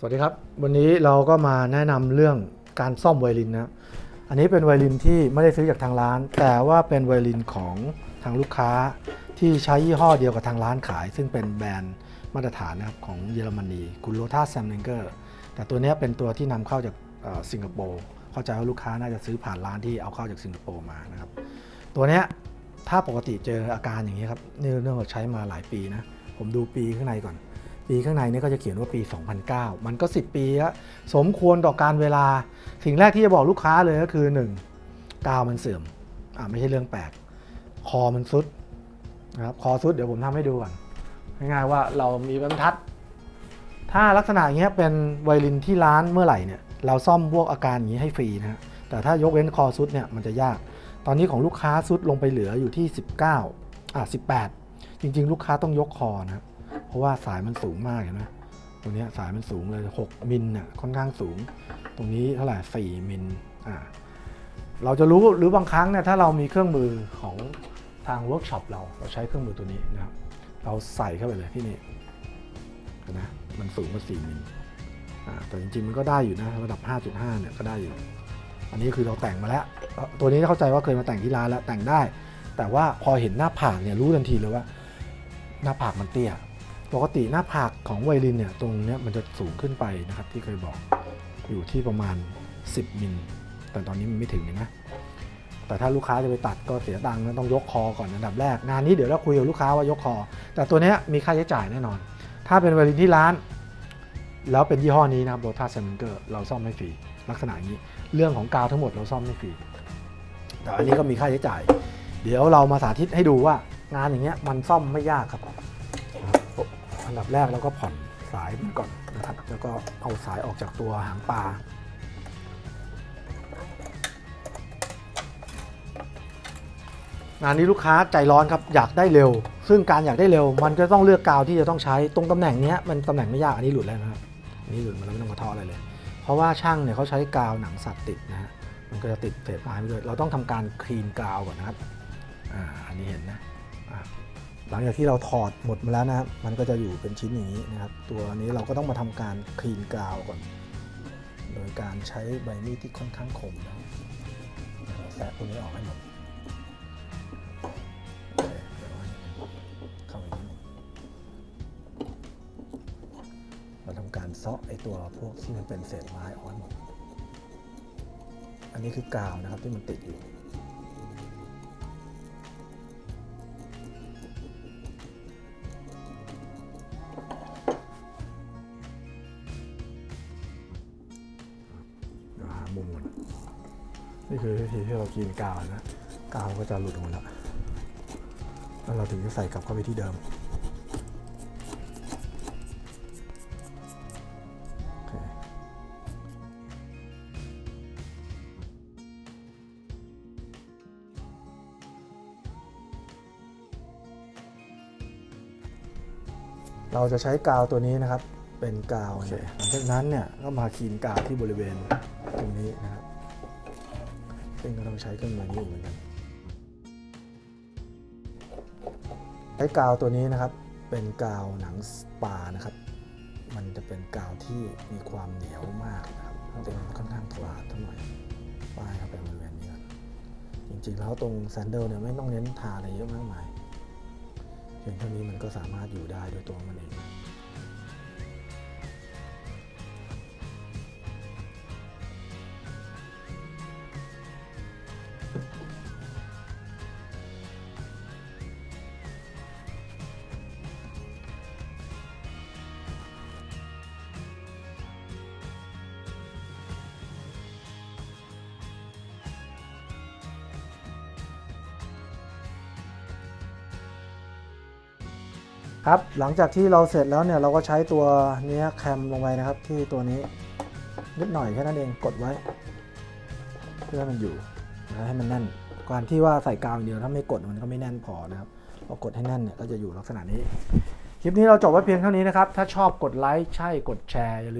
สวัสดีครับ วันนี้เราก็มาแนะนำเรื่องการซ่อมไวลินนะอันนี้เป็นไวลินที่ไม่ได้ซื้อจากทางร้าน แต่ว่าเป็นไวลินของทางลูกค้าที่ใช้ยี่ห้อเดียวกับทางร้านขาย ซึ่งเป็นแบรนด์มาตรฐานนะครับของเยอรมนีคุณโรธาแซมเนเกอร์แต่ตัวนี้เป็นตัวที่นำเข้าจากสิงคโปร์เข้าใจว่าลูกค้าน่าจะซื้อผ่านร้านที่เอาเข้าจากสิงคโปร์มานะครับตัวนี้ถ้าปกติเจออาการอย่างนี้ครับนี่เรื่องเราใช้มาหลายปีนะผมดูปีข้างในก่อน ปีข้างในนี่ก็จะเขียนว่าปี 2009 มันก็ 10 ปีแล้วสมควรต่อการเวลา สิ่งแรกที่จะบอกลูกค้าเลยก็คือ 1. กาวมันเสื่อมอ่าไม่ใช่เรื่องแปลก คอมันซุดนะครับคอซุดเดี๋ยวผมทำให้ดูก่อนง่ายๆว่าเรามีบรรทัด ถ้าลักษณะอย่างเงี้ยเป็นไวลินที่ร้านเมื่อไหร่เนี่ยเราซ่อมพวกอาการอย่างนี้ให้ฟรีนะฮะแต่ถ้ายกเว้นคอซุดเนี่ยมันจะยาก ตอนนี้ของลูกค้าซุดลงไปเหลืออยู่ที่ 19อะ18 จริง ๆ ลูกค้าต้องยกคอนะครับ เพราะว่าสายมันสูงมากเห็นไหมตรงนี้สายมันสูงเลย 6 มิลน่ะค่อนข้างสูง ตรงนี้เท่าไหร่ 4 มิลอ่าเราจะรู้หรือบางครั้งเนี่ยถ้าเรามีเครื่องมือของทางเวิร์กช็อปเราเราใช้เครื่องมือตัวนี้นะครับเราใส่เข้าไปเลยที่นี่นไหมมันสูงกว่า 4 มิลอ่าแต่จริงๆมันก็ได้อยู่นะระดับ 5.5 เนี่ยก็ได้อยู่ อันนี้คือเราแต่งมาแล้ว ตัวนี้เข้าใจว่าเคยมาแต่งที่ร้านแล้วแต่งได้ แต่ว่าพอเห็นหน้าผากเนี่ยรู้ทันทีเลยว่า หน้าผากมันเตี้ย ปกติหน้าผากของไวลินเนี่ยตรงเนี้ยมันจะสูงขึ้นไปนะครับที่เคยบอกอยู่ที่ประมาณ 10มิลแต่ตอนนี้มันไม่ถึงเลยนะ แต่ถ้าลูกค้าจะไปตัดก็เสียตังค์นะต้องยกคอก่อนอันดับแรก งานนี้เดี๋ยวเราคุยกับลูกค้าว่ายกคอ แต่ตัวเนี้ยมีค่าใช้จ่ายแน่นอน ถ้าเป็นไวลินที่ร้าน แล้วเป็นยี่ห้อนี้นะครับโรทัสเซมินเกอร์เราซ่อมไม่ฟรีลักษณะนี้ เรื่องของกาวทั้งหมดเราซ่อมไม่ฟรีแต่อันนี้ก็มีค่าใช้จ่าย เดี๋ยวเรามาสาธิตให้ดูว่างานอย่างเงี้ยมันซ่อมไม่ยากครับ อันดับแรกเราก็ผ่อนสายมันก่อนนะครับ แล้วก็เอาสายออกจากตัวหางปลางานนี้ลูกค้าใจร้อนครับอยากได้เร็ว ซึ่งการอยากได้เร็ว มันก็ต้องเลือกกาวที่จะต้องใช้ตรงตำแหน่งนี้มันตำแหน่งไม่ยากอันนี้หลุดแล้วนะครับอันนี้หลุดมาแล้วไม่ต้องมาทออะไรเลย เพราะว่าช่างเนี่ยเขาใช้กาวหนังสัตว์ติดนะฮะมันก็จะติดเศษไม้ไปด้วยเราต้องทำการคลีนกาวก่อนนะครับอ่าอันนี้เห็นนะ หลังจากที่เราถอดหมดมาแล้วนะครับ มันก็จะอยู่เป็นชิ้นอย่างนี้นะครับ ตัวนี้เราก็ต้องมาทำการคลีนกาวก่อน โดยการใช้ใบมีดที่ค่อนข้างคมนะครับแซะตัวนี้ออกให้หมดเข้าไปนิดนึงเราทำการเซาะไอตัวพวกที่มันเป็นเศษไม้ออกหมด อันนี้คือกาวนะครับที่มันติดอยู่ นี่คือวิธีที่เรากินกาวนะกาวก็จะหลุดออกมาแล้วแล้วเราถึงจะใส่กลับเข้าไปที่เดิมโอเคเราจะใช้กาวตัวนี้นะครับเป็นกาวเนี่ยหลังจากนั้นเนี่ยก็มาคลีนกาวที่บริเวณตรงนี้นะครับ ซึ่งก็ต้องใช้เครื่องมือนี้อีกเหมือนกันใช้กาวตัวนี้นะครับเป็นกาวหนังสปานะครับ มันจะเป็นกาวที่มีความเหนียวมากนะครับมันจะค่อนข้างกลาดเท่าไหร่ป้ายเข้าไปบริเวณนี้ก่อนจริงๆแล้วตรงแซนเดิลเนี่ยไม่ต้องเน้นทาอะไรเยอะมากมายเพียงเท่านี้มันก็สามารถอยู่ได้โดยตัวมันเอง ครับหลังจากที่เราเสร็จแล้วเนี่ยเราก็ใช้ตัวเนี้ยแคมลงไปนะครับ ที่ตัวนี้นิดหน่อยแค่นั้นเองกดไว้ เพื่อให้มันอยู่แล้วให้มันแน่นการที่ว่าใส่กาวอย่างเดียวถ้าไม่กดมันก็ไม่แน่นพอนะครับพอกดให้แน่นเนี่ยก็จะอยู่ลักษณะนี้ คลิปนี้เราจบไว้เพียงเท่านี้นะครับ ถ้าชอบกดไลค์ใช่กดแชร์อย่าลืม